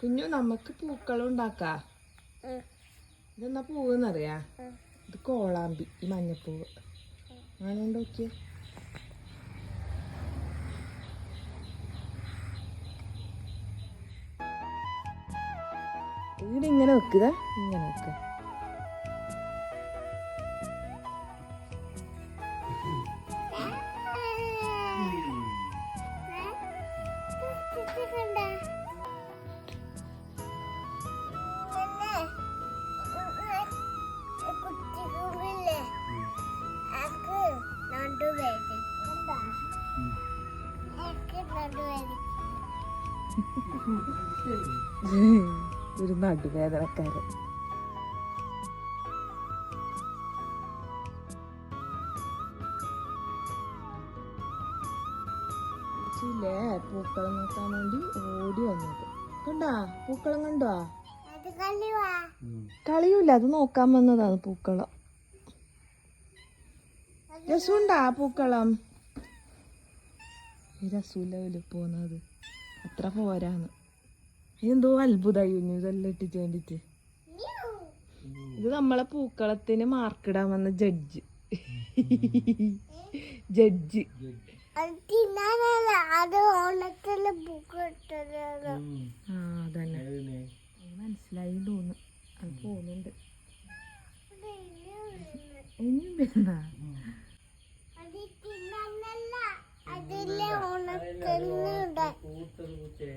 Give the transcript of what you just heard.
കുഞ്ഞു നമുക്ക് പൂക്കളും ഉണ്ടാക്കാം. ഇതെന്നാ പൂവെന്നറിയാ? ഇത് കോളാമ്പി ഈ മഞ്ഞപ്പൂവ്. അങ്ങനെ നോക്കിയേ? ഇവിടെ ഇങ്ങനെ വെക്കുക ഇങ്ങനെ വെക്കുക ഒരു നടുവേദനക്കാരൻ. പൂക്കളം നോക്കാൻ വേണ്ടി ഓടി വന്നത്. കണ്ടാ? പൂക്കളം കണ്ടോ? കളിയൂല അത് നോക്കാൻ വന്നതാണ് പൂക്കളം. രസമുണ്ടാ പൂക്കളം? രസൂല പോകുന്നത് അത്ര പോരാന്ന്. എന്തോ അത്ഭുതമായിരുന്നു ഇതെല്ലാം ഇട്ടിട്ട് വേണ്ടിട്ട്. ഇത് നമ്മളെ പൂക്കളത്തിന് മാർക്കിടാൻ വന്ന ജഡ്ജ് ജഡ്ജ് അതന്നെ. മനസ്സിലായി തോന്നുന്നു. അത് പോകുന്നുണ്ട്. ഇനിയും വരുന്ന അതിലെ ഓണത്തിന്